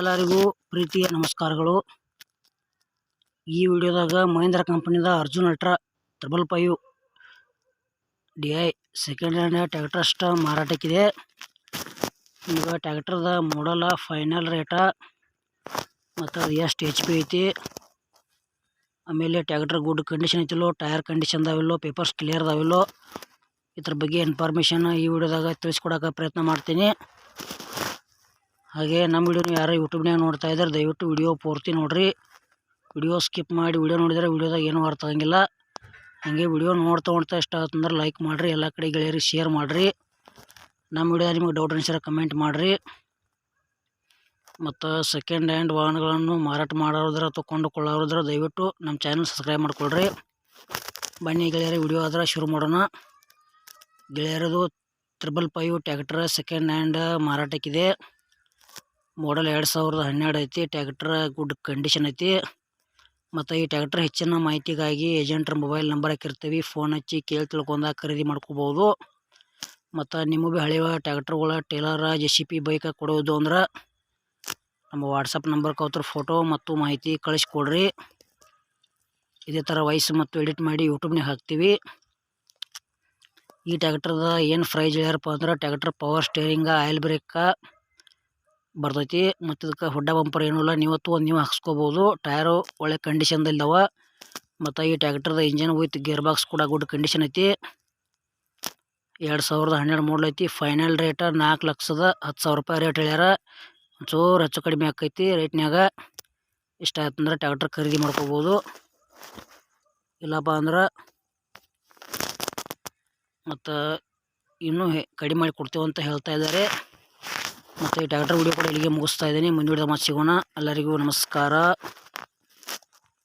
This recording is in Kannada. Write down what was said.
ಎಲ್ಲರಿಗೂ ಪ್ರೀತಿಯ ನಮಸ್ಕಾರಗಳು. ಈ ವಿಡಿಯೋದಾಗ Mahindra ಕಂಪನಿದ Arjun ultra triple five D I second hand tractor ಅಷ್ಟ ಮಾರಾಟಕ್ಕಿದೆ. ನಿಮ್ಗೆ ಟ್ಯಾಕ್ಟರ್ದ ಮಾಡಲ ಫೈನಲ್ ರೇಟ ಮತ್ತು ಅದು ಎಷ್ಟು ಎಚ್ ಪಿ ಐತಿ. ಆಮೇಲೆ ಟ್ಯಾಕ್ಟರ್ ಗುಡ್ ಕಂಡೀಷನ್ ಐತಿಲ್ಲೋ ಟೈರ್ ಕಂಡೀಷನ್ ಅದಾವಿಲ್ಲೋ ಪೇಪರ್ಸ್ ಕ್ಲಿಯರ್ ಅದಾವಿಲ್ಲೋ ಇದ್ರ ಬಗ್ಗೆ ಇನ್ಫಾರ್ಮೇಷನ್ ಈ ವಿಡಿಯೋದಾಗ ತಿಳಿಸ್ಕೊಡೋಕೆ ಪ್ರಯತ್ನ ಮಾಡ್ತೀನಿ. ಹಾಗೆ ನಮ್ಮ ವಿಡಿಯೋನ ಯಾರು ಯೂಟ್ಯೂಬ್ನಾಗ ನೋಡ್ತಾ ಇದ್ದಾರೆ, ದಯವಿಟ್ಟು ವಿಡಿಯೋ ಪೂರ್ತಿ ನೋಡಿರಿ. ವಿಡಿಯೋ ಸ್ಕಿಪ್ ಮಾಡಿ ವಿಡಿಯೋ ನೋಡಿದರೆ ವಿಡಿಯೋದಾಗ ಏನೂ ಅರ್ಥ ಆಗಂಗಿಲ್ಲ. ಹಾಗೆ ವಿಡಿಯೋ ನೋಡ್ತಾ ನೋಡ್ತಾ ಇಷ್ಟ ಆತಂದ್ರೆ ಲೈಕ್ ಮಾಡಿರಿ, ಎಲ್ಲ ಕಡೆ ಗೆಳೆಯರಿಗೆ ಶೇರ್ ಮಾಡಿರಿ. ನಮ್ಮ ವಿಡಿಯೋ ನಿಮಗೆ ಡೌಟ್ ಅನಿಸಿದ್ರೆ ಕಮೆಂಟ್ ಮಾಡಿರಿ. ಮತ್ತು ಸೆಕೆಂಡ್ ಹ್ಯಾಂಡ್ ವಾಹನಗಳನ್ನು ಮಾರಾಟ ಮಾಡೋದ್ರ ತೊಗೊಂಡುಕೊಳ್ಳೋದ್ರ ದಯವಿಟ್ಟು ನಮ್ಮ ಚಾನಲ್ ಸಬ್ಸ್ಕ್ರೈಬ್ ಮಾಡ್ಕೊಳ್ರಿ. ಬನ್ನಿ ಗೆಳೆಯರ, ವಿಡಿಯೋ ಆದ್ರೆ ಶುರು ಮಾಡೋಣ. ಗೆಳೆಯರದು triple five tractor second hand ಮಾರಾಟಕ್ಕಿದೆ. Model ಎರಡು ಸಾವಿರದ ಹನ್ನೆರಡು ಐತಿ ಟ್ಯಾಕ್ಟ್ರ್ ಗುಡ್ ಕಂಡೀಷನ್ ಐತಿ. ಮತ್ತು ಈ ಟ್ಯಾಕ್ಟ್ರ್ ಹೆಚ್ಚಿನ ಮಾಹಿತಿಗಾಗಿ ಏಜೆಂಟ್ರ ಮೊಬೈಲ್ ನಂಬರ್ ಹಾಕಿರ್ತೀವಿ ಫೋನ್ ಹಚ್ಚಿ ಕೇಳಿ ತಿಳ್ಕೊಂಡ ಖರೀದಿ ಮಾಡ್ಕೋಬೋದು. ಮತ್ತು ನಿಮಗೆ ಭೀ ಹಳೆಯ ಟ್ಯಾಕ್ಟ್ರ್ಗಳ ಟೇಲರ ಜೆ ಸಿ ಪಿ ಬೈಕ ಕೊಡೋದು ಅಂದ್ರೆ ನಮ್ಮ ವಾಟ್ಸಪ್ ನಂಬರ್ ಕೌತ್ರ ಫೋಟೋ ಮತ್ತು ಮಾಹಿತಿ ಕಳಿಸ್ಕೊಡ್ರಿ. ಇದೇ ಥರ ವಯಸ್ಸು ಮತ್ತು ಎಡಿಟ್ ಮಾಡಿ ಯೂಟ್ಯೂಬ್ನಾಗ ಹಾಕ್ತೀವಿ. ಈ ಟ್ಯಾಕ್ಟ್ರದ ಏನು ಪ್ರೈಜ್ ಹೇಳ್ಯಾರಪ್ಪ ಅಂದ್ರೆ ಟ್ಯಾಕ್ಟ್ರ್ ಪವರ್ ಸ್ಟೇರಿಂಗ ಆಯಿಲ್ ಬ್ರೇಕ ಬರ್ತೈತಿ. ಮತ್ತು ಇದಕ್ಕೆ ಹುಡ್ಡ ಬಂಪರ್ ಏನೂ ಇಲ್ಲ. ನೀವು ಒಂದು ನೀವು ಹಾಕ್ಸ್ಕೋಬೋದು. ಟಯರು ಒಳ್ಳೆ ಕಂಡೀಷನ್ದಲ್ಲಿದ್ದಾವೆ ಮತ್ತು ಈ ಟ್ಯಾಕ್ಟರ್ದ ಇಂಜಿನ್ ವಿತ್ ಗೇರ್ ಬಾಕ್ಸ್ ಕೂಡ ಗುಡ್ ಕಂಡೀಷನ್ ಐತಿ. ಎರಡು ಸಾವಿರದ ಹನ್ನೆರಡು ಮಾಡಲ್ ಐತಿ. ಫೈನಲ್ ರೇಟ ನಾಲ್ಕು ಲಕ್ಷದ ಹತ್ತು ಸಾವಿರ ರೂಪಾಯಿ ರೇಟ್ ಹೇಳ್ಯಾರ. ಒಂಚೂರು ಹೆಚ್ಚು ಕಡಿಮೆ ಆಕೈತಿ ರೇಟ್ನ್ಯಾಗ ಇಷ್ಟ ಆಯ್ತಂದ್ರೆ ಟ್ಯಾಕ್ಟರ್ ಖರೀದಿ ಮಾಡ್ಕೋಬೋದು. ಇಲ್ಲಪ್ಪ ಅಂದ್ರೆ ಮತ್ತು ಇನ್ನೂ ಕಡಿಮೆ ಮಾಡಿ ಕೊಡ್ತೇವೆ ಅಂತ ಹೇಳ್ತಾ ಇದ್ದಾರೆ. ಮತ್ತು ಈ ಟ್ಯಾಕ್ಟರ್ ವಿಡಿಯೋ ಕೂಡ ಇಲ್ಲಿಗೆ ಮುಗಿಸ್ತಾ ಇದ್ದೀನಿ. ಮುಂದಿನ ವಿಡಿಯೋದಾಗ ಮತ್ತೆ ಸಿಗೋಣ. ಎಲ್ಲರಿಗೂ ನಮಸ್ಕಾರ.